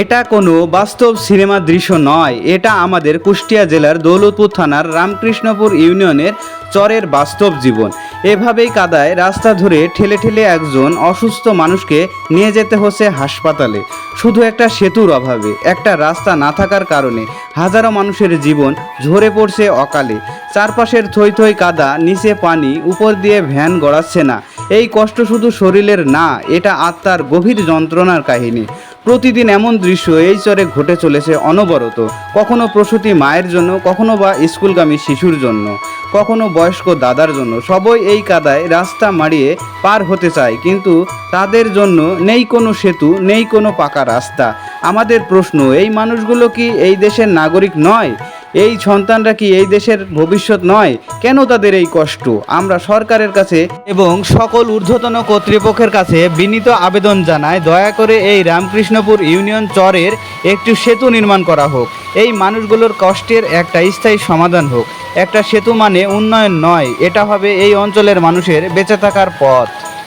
এটা কোনো বাস্তব সিনেমা দৃশ্য নয়। এটা আমাদের কুষ্টিয়া জেলার দৌলতপুর থানার রামকৃষ্ণপুর ইউনিয়নের চরের বাস্তব জীবন। এভাবেই কাদায় রাস্তা ধরে ঠেলে ঠেলে একজন অসুস্থ মানুষকে নিয়ে যেতে হচ্ছে হাসপাতালে। শুধু একটা সেতুর অভাবে, একটা রাস্তা না থাকার কারণে হাজারো মানুষের জীবন ঝরে পড়ছে অকালে। চারপাশের থই থই কাদা, নিচে পানি, উপর দিয়ে ভ্যান গড়াচ্ছে না। এই কষ্ট শুধু শরীরের না, এটা আত্মার গভীর যন্ত্রণার কাহিনী। প্রতিদিন এমন দৃশ্য এই চরে ঘটে চলেছে অনবরত। কখনো প্রসূতি মায়ের জন্য, কখনো বা স্কুলগামী শিশুর জন্য, কখনো বয়স্ক দাদার জন্য। সবই এই কাদায় রাস্তা মারিয়ে পার হতে চায়, কিন্তু তাদের জন্য নেই কোনো সেতু, নেই কোনো পাকা রাস্তা। আমাদের প্রশ্ন, এই মানুষগুলো কি এই দেশের নাগরিক নয়? এই সন্তানরা কি এই দেশের ভবিষ্যৎ নয়? কেন তাদের এই কষ্ট? আমরা সরকারের কাছে এবং সকল ঊর্ধ্বতন কর্তৃপক্ষের কাছে বিনীত আবেদন জানাই, দয়া করে এই রামকৃষ্ণপুর ইউনিয়ন চরের একটি সেতু নির্মাণ করা হোক। এই মানুষগুলোর কষ্টের একটা স্থায়ী সমাধান হোক। একটা সেতু মানে উন্নয়ন নয়, এটা হবে এই অঞ্চলের মানুষের বেঁচে থাকার পথ।